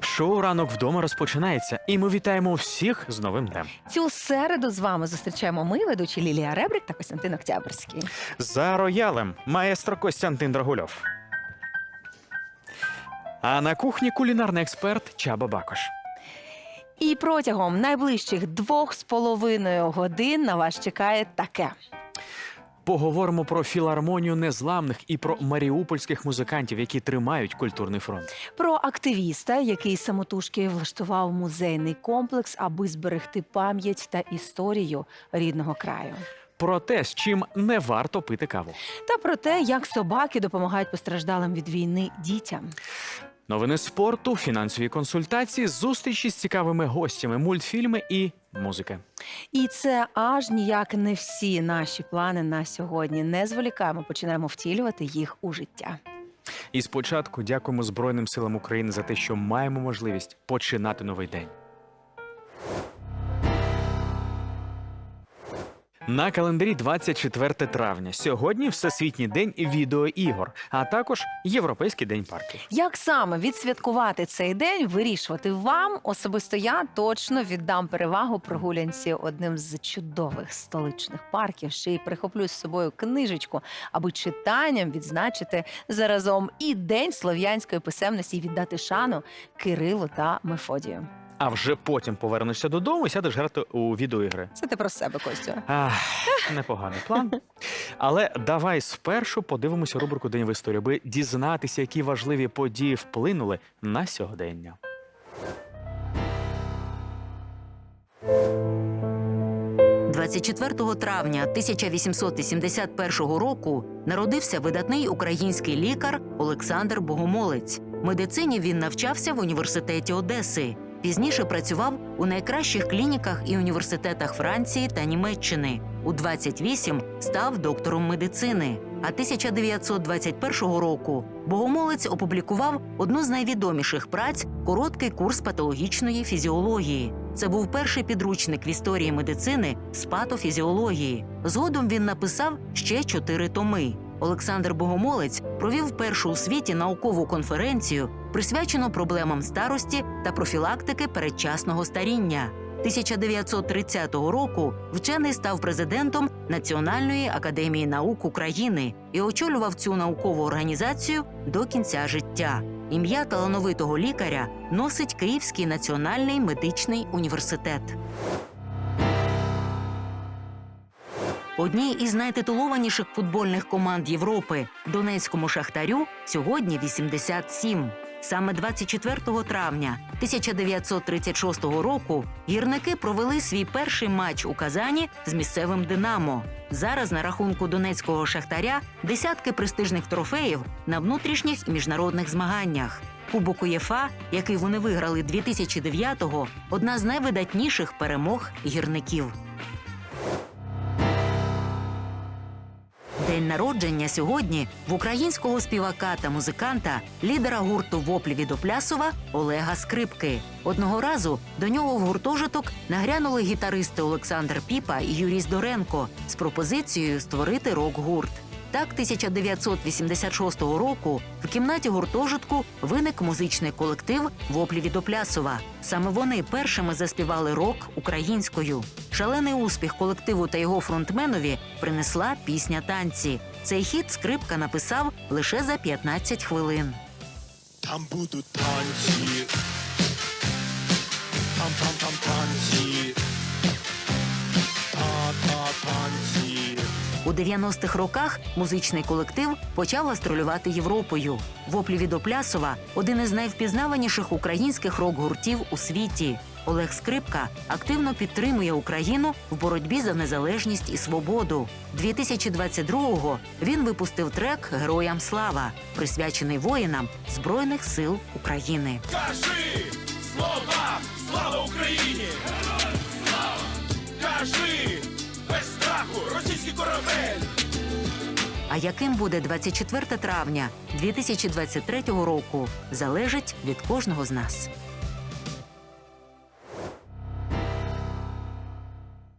Шоу ранок вдома розпочинається, і ми вітаємо всіх з новим днем. Цю середу з вами зустрічаємо ми, ведучі Лілія Ребрик та Костянтин Октябрьський. За роялем маестро Костянтин Драгульов. А на кухні кулінарний експерт Чаба Бакош. І протягом найближчих двох з половиною годин на вас чекає таке. Поговоримо про філармонію незламних і про маріупольських музикантів, які тримають культурний фронт. Про активіста, який самотужки влаштував музейний комплекс, аби зберегти пам'ять та історію рідного краю. Про те, з чим не варто пити каву. Та про те, як собаки допомагають постраждалим від війни дітям. Новини спорту, фінансові консультації, зустрічі з цікавими гостями, мультфільми і музики. І це аж ніяк не всі наші плани на сьогодні. Не зволікаємо, починаємо втілювати їх у життя. І спочатку дякуємо Збройним силам України за те, що маємо можливість починати новий день. На календарі 24 травня. Сьогодні Всесвітній день відеоігор, а також Європейський день парків. Як саме відсвяткувати цей день, вирішувати вам особисто я точно віддам перевагу прогулянці одним з чудових столичних парків. Ще й прихоплю з собою книжечку, аби читанням відзначити заразом і день слов'янської писемності і віддати шану Кирилу та Мефодію. А вже потім повернешся додому і сядеш грати у відеоігри. Це ти про себе, Костю. Ах, непоганий план. Але давай спершу подивимося рубрику День в історії, аби дізнатися, які важливі події вплинули на сьогодення. – 24 травня 1881 року народився видатний український лікар Олександр Богомолець. Медицині він навчався в університеті Одеси. Пізніше працював у найкращих клініках і університетах Франції та Німеччини. У 28 став доктором медицини. А 1921 року Богомолець опублікував одну з найвідоміших праць короткий курс патологічної фізіології. Це був перший підручник в історії медицини з патофізіології. Згодом він написав ще чотири томи. Олександр Богомолець провів першу у світі наукову конференцію, присвячену проблемам старості та профілактики передчасного старіння. 1930 року вчений став президентом Національної академії наук України і очолював цю наукову організацію до кінця життя. Ім'я талановитого лікаря носить Київський національний медичний університет. Одній із найтитулованіших футбольних команд Європи Донецькому шахтарю сьогодні 87. Саме 24 травня 1936 року гірники провели свій перший матч у Казані з місцевим Динамо. Зараз на рахунку донецького шахтаря десятки престижних трофеїв на внутрішніх і міжнародних змаганнях. Кубок УЄФА, який вони виграли 2009-го, одна з найвидатніших перемог гірників. День народження сьогодні в українського співака та музиканта, лідера гурту Воплі від Оплясова Олега Скрипки. Одного разу до нього в гуртожиток нагрянули гітаристи Олександр Піпа і Юрій Здоренко з пропозицією створити рок-гурт. Так, 1986 року в кімнаті гуртожитку виник музичний колектив Воплі від Оплясова. Саме вони першими заспівали рок українською. Шалений успіх колективу та його фронтменові принесла пісня танці. Цей хіт скрипка написав лише за 15 хвилин. Там будуть танці. Там там там танці. 90-х роках музичний колектив почав гастролювати Європою. Воплі від Оплясова один із найвпізнаваніших українських рок-гуртів у світі. Олег Скрипка активно підтримує Україну в боротьбі за незалежність і свободу. 2022-го він випустив трек Героям слава, присвячений воїнам Збройних сил України. Кажи слова, А яким буде 24 травня 2023 року, залежить від кожного з нас.